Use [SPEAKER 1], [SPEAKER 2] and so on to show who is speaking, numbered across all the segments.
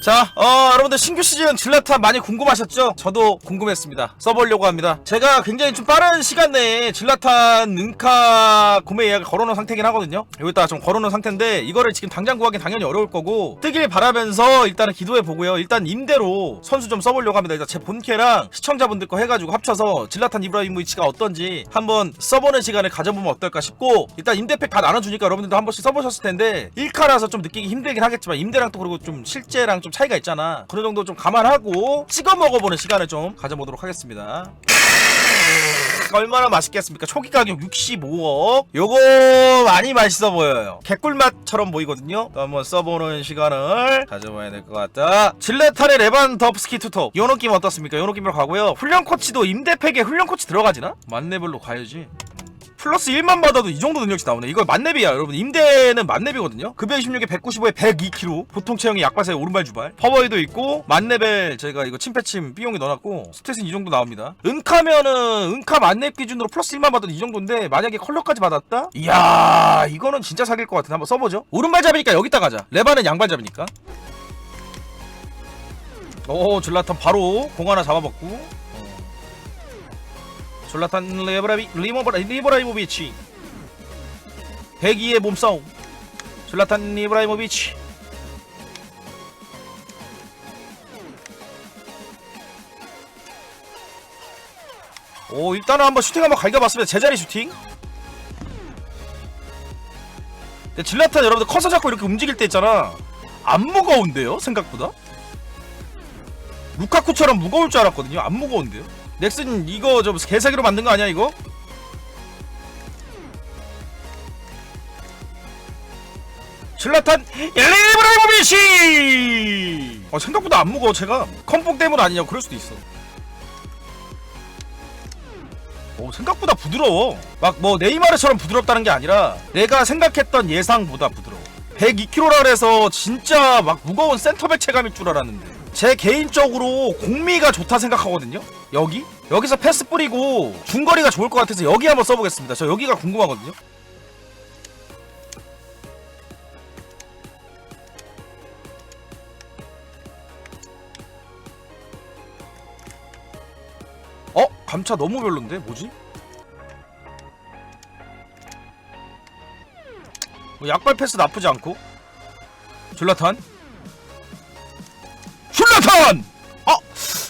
[SPEAKER 1] 자, 어, 여러분들 신규 시즌 질라탄 많이 궁금하셨죠? 저도 궁금했습니다. 써보려고 합니다. 제가 굉장히 좀 빠른 시간 내에 질라탄 은카 구매 예약을 걸어놓은 상태긴 하거든요. 여기다가 좀 걸어놓은 상태인데 이거를 지금 당장 구하기는 당연히 어려울 거고 뜨길 바라면서 일단은 기도해 보고요. 일단 임대로 선수 좀 써보려고 합니다. 일단 제 본캐랑 시청자분들 거 해가지고 합쳐서 질라탄 이브라이모비치가 어떤지 한번 써보는 시간을 가져보면 어떨까 싶고 일단 임대팩 다 나눠주니까 여러분들도 한 번씩 써보셨을 텐데 1카라서 좀 느끼기 힘들긴 하겠지만 임대랑 또 그리고 좀 실제랑 좀 차이가 있잖아. 그런 정도 좀 감안하고 찍어 먹어보는 시간을 좀 가져보도록 하겠습니다. 얼마나 맛있겠습니까? 초기 가격 65억. 요거 많이 맛있어 보여요. 개꿀맛처럼 보이거든요. 또 한번 써보는 시간을 가져봐야 될 것 같다. 질레탄의 레반 덥스키 투톱. 요 느낌 어떻습니까? 요 느낌으로 가고요. 훈련 코치도 임대팩에 훈련 코치 들어가지나? 만렙을로 가야지. 플러스 1만 받아도 이 정도 능력치 나오네. 이거 만렙이야, 여러분. 임대는 만렙이거든요. 급여 26에 195에 102kg. 보통 체형이 약바사에 오른발 주발. 퍼버이도 있고, 만렙에 제가 이거 침패침 삐용이 넣어놨고, 스탯은 이 정도 나옵니다. 은카면은, 은카 만렙 기준으로 플러스 1만 받아도 이 정도인데, 만약에 컬러까지 받았다? 이야, 이거는 진짜 사귈 것 같은데. 한번 써보죠. 오른발 잡이니까 여기다 가자. 레바는 양발 잡이니까. 오, 줄라탄 바로 공 하나 잡아봤고. 어. 졸라탄 레브라비 리모브라 리브라이모비치. 102의 몸싸움. 졸라탄 리브라이모비치. 오 일단은 한번 슈팅 한번 갈겨봤습니다. 제자리 슈팅. 근데 질라탄 여러분들 커서 잡고 이렇게 움직일 때 있잖아. 안 무거운데요? 생각보다? 루카쿠처럼 무거울 줄 알았거든요. 안 무거운데요 넥슨 이거 좀 개사기로 만든 거 아니야 이거? 질라탄 엘리브라이모비치! 어, 생각보다 안 무거워 제가. 컴폭 때문 아니냐 그럴 수도 있어. 오 생각보다 부드러워. 막 뭐 네이마르처럼 부드럽다는 게 아니라 내가 생각했던 예상보다 부드러워. 102kg라 그래서 진짜 막 무거운 센터백 체감일 줄 알았는데 제 개인적으로 공미가 좋다 생각하거든요 여기? 여기서 패스 뿌리고 중거리가 좋을 것 같아서 여기 한번 써보겠습니다 저 여기가 궁금하거든요 어? 감차 너무 별론데? 뭐지? 뭐 약발 패스 나쁘지 않고 줄라탄! 어?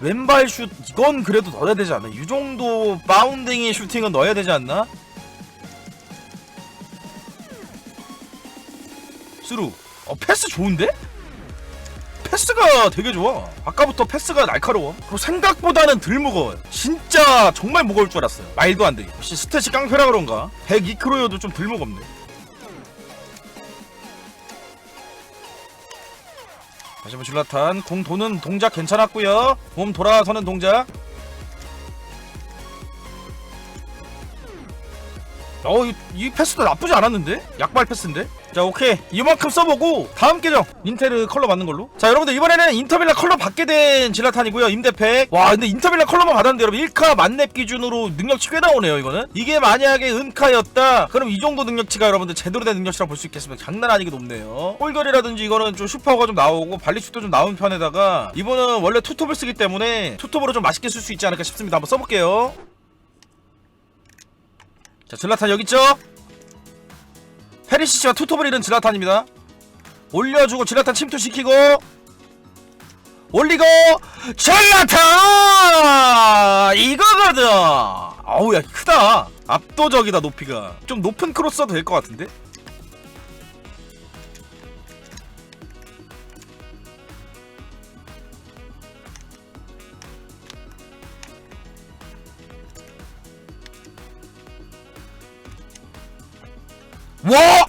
[SPEAKER 1] 왼발 슛 이건 그래도 넣어야 되지 않나? 이 정도 바운딩의 슈팅은 넣어야 되지 않나? 스루. 어 패스 좋은데? 패스가 되게 좋아. 아까부터 패스가 날카로워. 그리고 생각보다는 덜 무거워요. 진짜 정말 무거울 줄 알았어요. 말도 안돼 혹시 스탯이 깡패라 그런가? 102kg여도 좀 덜 무겁네 한번 줄라탄 공 도는 동작 괜찮았고요 몸 돌아서는 동작 어, 이, 이 패스도 나쁘지 않았는데? 약발 패스인데? 자, 오케이. 이만큼 써보고, 다음 계정, 인테르 컬러 맞는 걸로. 자, 여러분들, 이번에는 인터빌라 컬러 받게 된 질라탄이고요 임대팩. 와, 근데 인터빌라 컬러만 받았는데, 여러분, 1카 만렙 기준으로 능력치 꽤 나오네요, 이거는. 이게 만약에 은카였다, 그럼 이 정도 능력치가 여러분들 제대로 된 능력치라 볼 수 있겠습니다. 장난 아니게 높네요. 홀결이라든지 이거는 좀 슈퍼가 좀 나오고, 발리슛도 좀 나온 편에다가, 이분은 원래 투톱을 쓰기 때문에, 투톱으로 좀 맛있게 쓸 수 있지 않을까 싶습니다. 한번 써볼게요. 자, 질라탄 여기 있죠? 페리시치가 투톱을 잃은 질라탄입니다. 올려주고 질라탄 침투시키고 올리고 질라탄 이거거든. 아우 야 크다. 압도적이다 높이가. 좀 높은 크로스 써도 될 것 같은데? 와!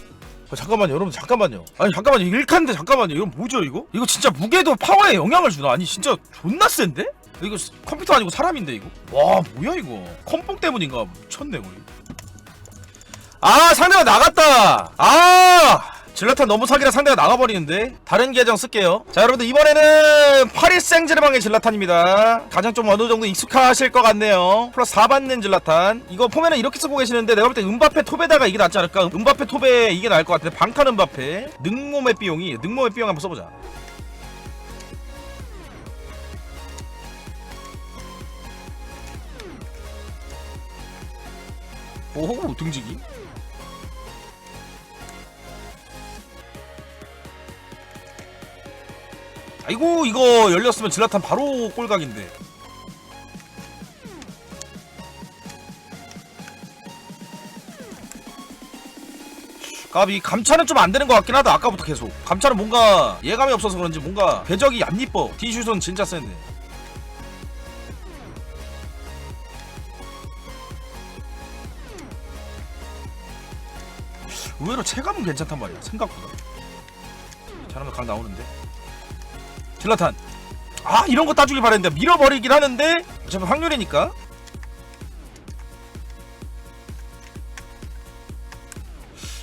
[SPEAKER 1] 아, 잠깐만요, 여러분, 잠깐만요. 아니, 잠깐만요. 이거 1칸인데, 잠깐만요. 이건 뭐죠, 이거? 이거 진짜 무게도 파워에 영향을 주나? 아니, 진짜 존나 센데? 이거 스- 컴퓨터 아니고 사람인데, 이거? 와, 뭐야, 이거? 컴뽕 때문인가? 미쳤네, 거의. 아, 상대가 나갔다! 아! 질라탄 너무 사기라 상대가 나가버리는데? 다른 계정 쓸게요. 자 여러분들 이번에는 파리 생제르맹의 질라탄입니다. 가장 좀 어느정도 익숙하실 것 같네요. 플러스 4 받는 질라탄. 이거 보면은 이렇게 쓰고 계시는데 내가 볼 때 은바페 토베다가 이게 낫지 않을까? 은바페 토베 이게 나을 것 같은데 방칸 은바페. 능몸의 비용이 능몸의 비용 한번 써보자. 오호 등지기? 아이고 이거 열렸으면 질라탄 바로 꼴각인데. 까비 감차는 좀 안 되는 것 같긴 하다 아까부터 계속. 감차는 뭔가 예감이 없어서 그런지 뭔가 궤적이 안 이뻐. 디슛은 진짜 센데 의외로 체감은 괜찮단 말이야 생각보다. 잘하면 각 나오는데 질라탄. 아 이런 거 따주길 바랬는데 밀어버리긴 하는데 어차피 확률이니까.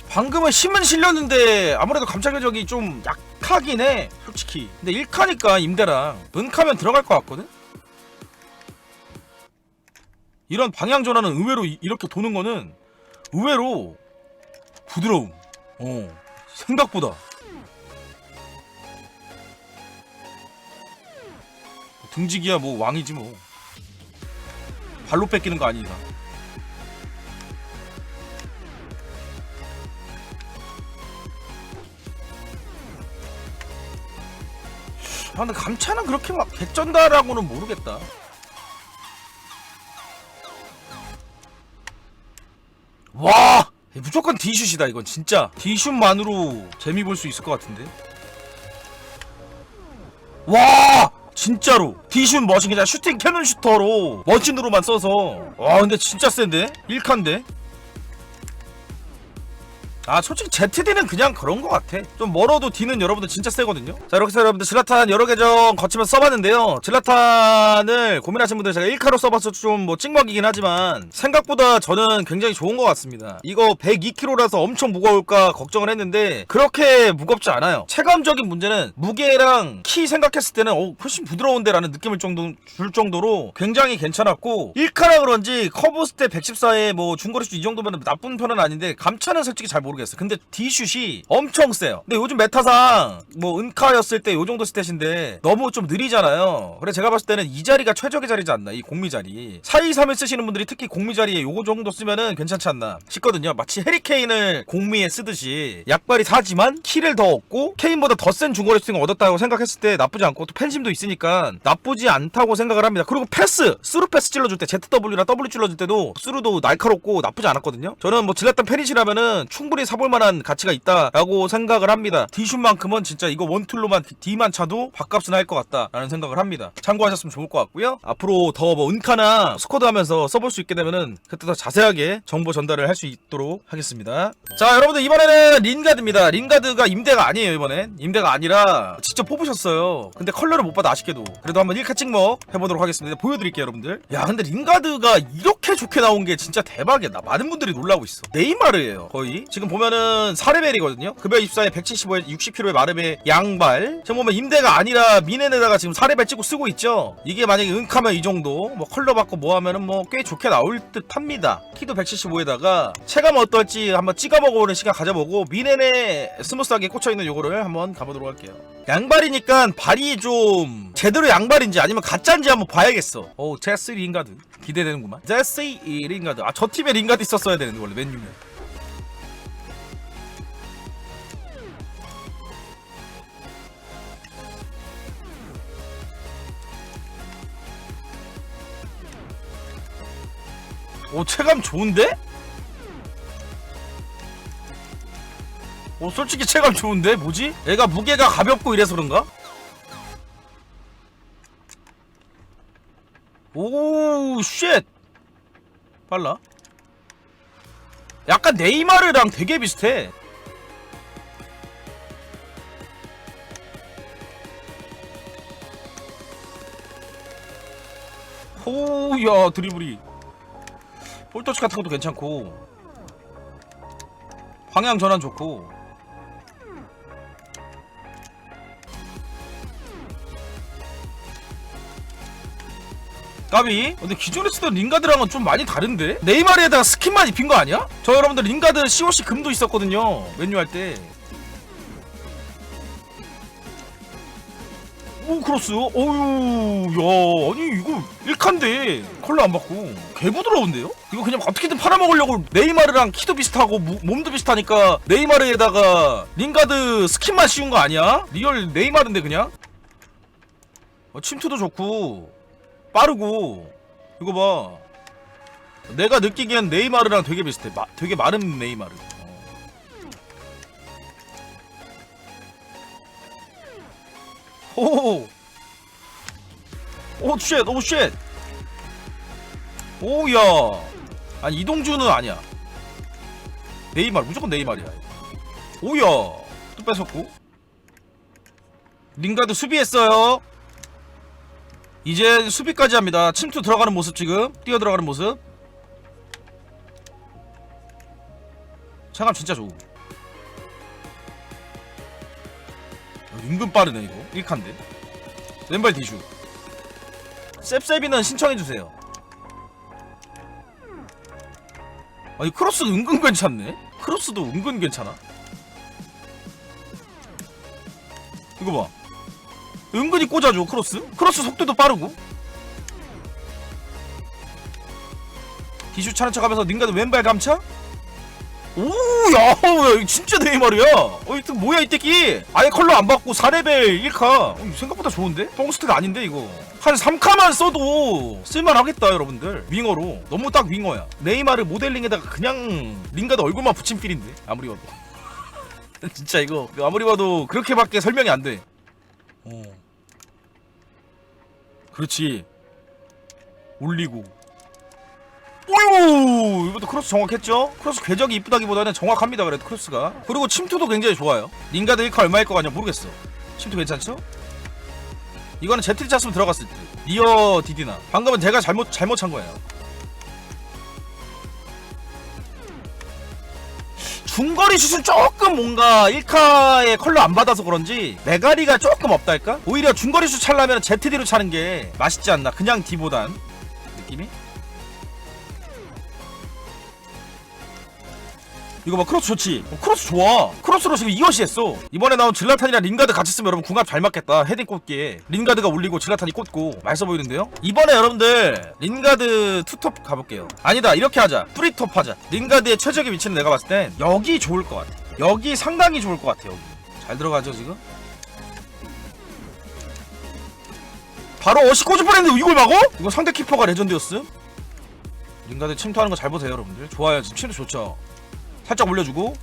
[SPEAKER 1] 방금은 힘은 실렸는데 아무래도 감찰교적이 좀 약하긴 해 솔직히. 근데 1카니까 임대랑 은카면 들어갈 것 같거든? 이런 방향 전환은 의외로 이- 이렇게 도는 거는 의외로 부드러움. 어 생각보다 등지기야 뭐 왕이지 뭐. 발로 뺏기는 거 아니니까. 아 근데 감차는 그렇게 막 개쩐다라고는 모르겠다. 와! 무조건 D슛이다 이건 진짜. D슛만으로 재미 볼 수 있을 것 같은데. 와 진짜로. D슛 머신 그냥 슈팅 캐논 슈터로 머신으로만 써서. 와 근데 진짜 센데? 1칸데 아 솔직히 ZD는 그냥 그런 것 같아. 좀 멀어도 D는 여러분들 진짜 세거든요. 자 이렇게 해서 여러분들 질라탄 여러 계정 거치면서 써봤는데요. 질라탄을 고민하시는 분들 제가 1카로 써봐서 좀 뭐 찍먹이긴 하지만 생각보다 저는 굉장히 좋은 것 같습니다. 이거 102kg라서 엄청 무거울까 걱정을 했는데 그렇게 무겁지 않아요. 체감적인 문제는 무게랑 키 생각했을 때는 어, 훨씬 부드러운데 라는 느낌을 정도, 줄 정도로 굉장히 괜찮았고 1카라 그런지 커브 스텝 114에 뭐 중거리 슛 이 정도면 나쁜 편은 아닌데 감차는 솔직히 잘 모르겠어 근데 D슛이 엄청 세요. 근데 요즘 메타상 뭐 은카였을 때 요 정도 스탯인데 너무 좀 느리잖아요. 그래 제가 봤을 때는 이 자리가 최적의 자리지 않나 이 공미 자리. 4-2-3을 쓰시는 분들이 특히 공미 자리에 요거 정도 쓰면은 괜찮지 않나 싶거든요. 마치 해리케인을 공미에 쓰듯이 약발이 사지만 키를 더 얻고 케인보다 더 센 중거리 슈팅을 얻었다고 생각했을 때 나쁘지 않고 또 팬심도 있으니까 나쁘지 않다고 생각을 합니다. 그리고 패스! 스루 패스 찔러줄 때 ZW나 W 찔러줄 때도 스루도 날카롭고 나쁘지 않았거든요. 저는 뭐 질렀던 팬이시라면은 충분히 사볼 만한 가치가 있다라고 생각을 합니다. D슛만큼은 진짜 이거 원툴로만 D만 차도 밥값은 할 것 같다라는 생각을 합니다. 참고하셨으면 좋을 것 같고요. 앞으로 더 뭐 은카나 스쿼드 하면서 써볼 수 있게 되면은 그때 더 자세하게 정보 전달을 할 수 있도록 하겠습니다. 자 여러분들 이번에는 린가드입니다. 린가드가 임대가 아니에요 이번엔. 임대가 아니라 직접 뽑으셨어요. 근데 컬러를 못 받아 아쉽게도. 그래도 한번 1카 찍먹 해보도록 하겠습니다. 보여드릴게요 여러분들. 야 근데 린가드가 이렇게 좋게 나온 게 진짜 대박이야. 나 많은 분들이 놀라고 있어. 네이마르예요 거의. 지금 보면은 4레벨이거든요. 급여 24에 175에 60kg의 마르베 양발. 지금 보면 임대가 아니라 미넨에다가 지금 4레벨 찍고 쓰고 있죠. 이게 만약에 은카면 이 정도 뭐 컬러 받고 뭐 하면은 뭐 꽤 좋게 나올 듯 합니다. 키도 175에다가 체감 어떨지 한번 찍어 먹어보는 시간 가져보고 미넨에 스무스하게 꽂혀있는 요거를 한번 가보도록 할게요. 양발이니까 발이 좀 제대로 양발인지 아니면 가짜인지 한번 봐야겠어. 오 제스 링가드. 기대되는구만. 제스 링가드. 아 저 팀에 링가드 있었어야 되는데 원래 맨유면 오 체감 좋은데? 오 솔직히 체감 좋은데? 뭐지? 얘가 무게가 가볍고 이래서 그런가? 오 쉣! 빨라 약간 네이마르랑 되게 비슷해 호야 드리블이 볼터치 같은 것도 괜찮고. 방향 전환 좋고. 까비. 근데 기존에 쓰던 링가드랑은 좀 많이 다른데? 네이마르에다가 스킨만 입힌 거 아니야? 저 여러분들 링가드 COC 금도 있었거든요. 맨유 할때 오 크로스 어유 야 아니 이거 1칸데 컬러 안 받고 개 부드러운데요? 이거 그냥 어떻게든 팔아먹으려고 네이마르랑 키도 비슷하고 무- 몸도 비슷하니까 네이마르에다가 링가드 스킨만 씌운 거 아니야? 리얼 네이마르인데 그냥? 어, 침투도 좋고 빠르고 이거 봐 내가 느끼기엔 네이마르랑 되게 비슷해 마, 되게 마른 네이마르 오! 오, 쉣! 오, 쉣! 오 야! 아니, 이동주는 아니야. 네이마르, 무조건 네이마르야. 오 야! 또 뺏었고. 링가드 수비했어요. 이제 수비까지 합니다. 침투 들어가는 모습 지금. 뛰어 들어가는 모습. 차감 진짜 좋고. 은근 빠르네 이거. 1칸데. 왼발 디슈 셉셉이는 신청해주세요. 아니 크로스 은근 괜찮네? 크로스도 은근 괜찮아? 이거 봐. 은근히 꽂아줘 크로스. 크로스 속도도 빠르고. 디슈 차는 척하면서 닌가드 왼발 감차 오야 야, 진짜 네이마르야. 어 이거 뭐야 이 새끼? 아예 컬러 안 받고 4레벨 1카. 어, 생각보다 좋은데? 뻥스트가 아닌데 이거? 한 3카만 써도 쓸만하겠다 여러분들. 윙어로. 너무 딱 윙어야. 네이마르 모델링에다가 그냥 링가드 얼굴만 붙인 필인데 아무리 봐도. 진짜 이거 아무리 봐도 그렇게밖에 설명이 안돼. 어. 그렇지. 올리고 오유 이것도 크로스 정확했죠? 크로스 궤적이 이쁘다기보다는 정확합니다 그래도 크로스가. 그리고 침투도 굉장히 좋아요. 링가드 1카 얼마일 것 같냐 모르겠어. 침투 괜찮죠? 이거는 제트리 찼으면 들어갔을 듯. 니어 디디나. 방금은 제가 잘못 잘못 찬 거예요. 중거리 슛은 조금 뭔가 1카의 컬러 안 받아서 그런지 메가리가 조금 없달까? 오히려 중거리 슛 차려면 ZD로 차는 게 맛있지 않나? 그냥 D보단. 느낌이? 이거 봐 크로스 좋지? 어, 크로스 좋아. 크로스로 지금 2어시 했어. 이번에 나온 질라탄이랑 링가드 같이 쓰면 여러분 궁합 잘 맞겠다. 헤딩 꽂기에. 링가드가 올리고 질라탄이 꽂고. 맛있어 보이는데요? 이번에 여러분들 링가드 투톱 가볼게요. 아니다 이렇게 하자. 프리톱 하자. 링가드의 최적의 위치는 내가 봤을 땐 여기 좋을 것 같아. 여기 상당히 좋을 것 같아 여기. 잘 들어가죠 지금? 바로 어시 꽂을 뻔했는데 이걸 막어? 이거 상대 키퍼가 레전드였음? 링가드 침투하는 거 잘 보세요 여러분들. 좋아요. 지금 침투 좋죠 살짝 올려주고.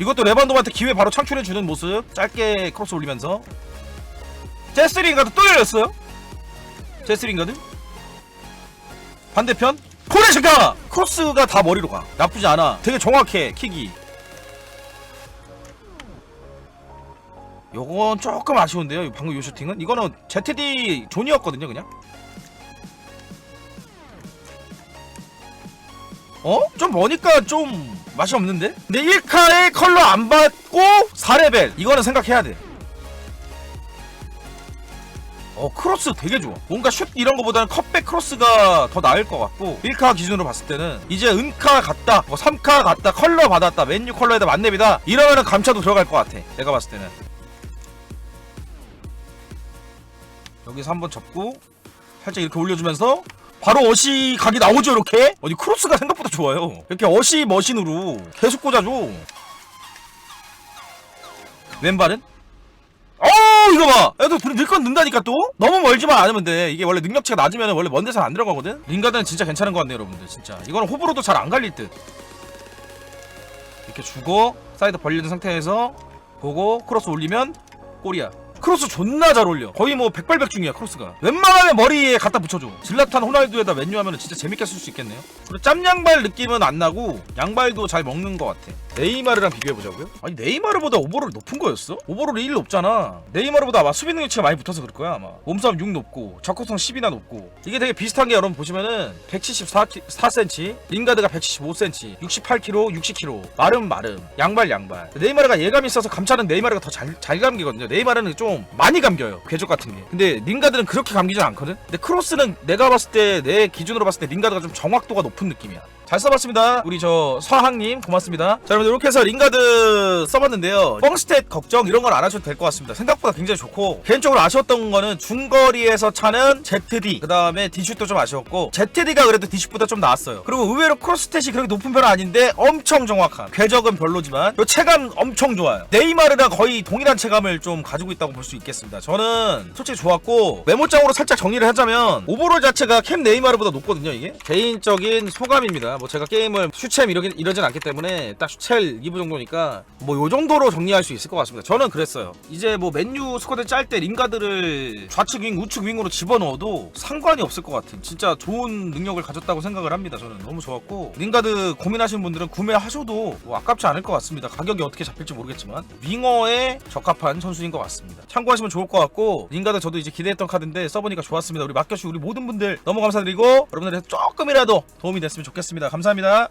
[SPEAKER 1] 이것도 레반도한테 기회 바로 창출해주는 모습. 짧게 크로스 올리면서. 제스링가드 또 열렸어요. 제스링가드. 반대편 코레시가 크로스가 다 머리로 가. 나쁘지 않아. 되게 정확해 킥이. 요건 조금 아쉬운데요. 방금 요 슈팅은. 이거는 ZD 존이었거든요 그냥 어? 좀 머니까 좀 맛이 없는데? 근데 1카에 컬러 안 받고 4레벨 이거는 생각해야 돼 어, 크로스 되게 좋아. 뭔가 슛 이런 거보다는 컷백 크로스가 더 나을 것 같고 1카 기준으로 봤을 때는 이제 은카 갔다, 뭐 3카 갔다, 컬러 받았다, 맨유 컬러에다 만렙이다 이러면은 감차도 들어갈 것 같아. 내가 봤을 때는. 여기서 한번 접고 살짝 이렇게 올려주면서 바로 어시 각이 나오죠 이렇게? 어디 크로스가 생각보다 좋아요. 이렇게 어시 머신으로 계속 꽂아줘. 왼발은? 어 이거 봐! 애도 늘건 는다니까 또? 너무 멀지만 않으면 돼. 이게 원래 능력치가 낮으면 원래 먼 데서 안 들어가거든? 링가드는 진짜 괜찮은 것 같네요 여러분들 진짜. 이거는 호불호도 잘 안 갈릴 듯. 이렇게 주고 사이드 벌리는 상태에서 보고 크로스 올리면 골이야 크로스 존나 잘 올려. 거의 뭐 백발백중이야 크로스가. 웬만하면 머리에 갖다 붙여줘. 질라탄 호날두에다 맨유 하면 진짜 재밌게 쓸 수 있겠네요. 그리고 짬양발 느낌은 안 나고 양발도 잘 먹는 것 같아. 네이마르랑 비교해보자고요? 아니 네이마르보다 오버롤 높은 거였어? 오버롤이 1 높잖아. 네이마르보다 아마 수비 능력치가 많이 붙어서 그럴 거야 아마. 몸싸움 6 높고 적극성 10이나 높고. 이게 되게 비슷한 게 여러분 보시면은 174cm 링가드가 175cm 68kg 60kg 마름 마름. 양발 양발. 네이마르가 예감이 있어서 감차는 네이마르가 더 잘 잘 감기거든요. 네이마르는 좀 많이 감겨요 궤적 같은 게. 근데 링가드는 그렇게 감기진 않거든? 근데 크로스는 내가 봤을 때 내 기준으로 봤을 때 링가드가 좀 정확도가 높은 느낌이야 잘 써봤습니다. 우리 저 서항님 고맙습니다. 자 여러분들 이렇게 해서 링가드 써봤는데요. 뻥스탯 걱정 이런 건 안 하셔도 될 것 같습니다. 생각보다 굉장히 좋고 개인적으로 아쉬웠던 거는 중거리에서 차는 ZD 그 다음에 디슛도 좀 아쉬웠고 ZD가 그래도 디슛보다 좀 나았어요. 그리고 의외로 크로스탯이 그렇게 높은 편은 아닌데 엄청 정확한 궤적은 별로지만 요 체감 엄청 좋아요. 네이마르랑 거의 동일한 체감을 좀 가지고 있다고 볼 수 있겠습니다. 저는 솔직히 좋았고 메모장으로 살짝 정리를 하자면 오버롤 자체가 캠 네이마르보다 높거든요 이게 개인적인 소감입니다. 뭐 제가 게임을 슈챔 이러긴 이러진 않기 때문에 딱 슈첼 2부 정도니까 뭐 요 정도로 정리할 수 있을 것 같습니다. 저는 그랬어요. 이제 뭐 맨유 스쿼드 짤 때 링가드를 좌측 윙 우측 윙으로 집어넣어도 상관이 없을 것 같은 진짜 좋은 능력을 가졌다고 생각을 합니다. 저는 너무 좋았고 링가드 고민하시는 분들은 구매하셔도 뭐 아깝지 않을 것 같습니다. 가격이 어떻게 잡힐지 모르겠지만 윙어에 적합한 선수인 것 같습니다. 참고하시면 좋을 것 같고 링가드 저도 이제 기대했던 카드인데 써보니까 좋았습니다. 우리 맡겨주신 우리 모든 분들 너무 감사드리고 여러분들의 조금이라도 도움이 됐으면 좋 감사합니다.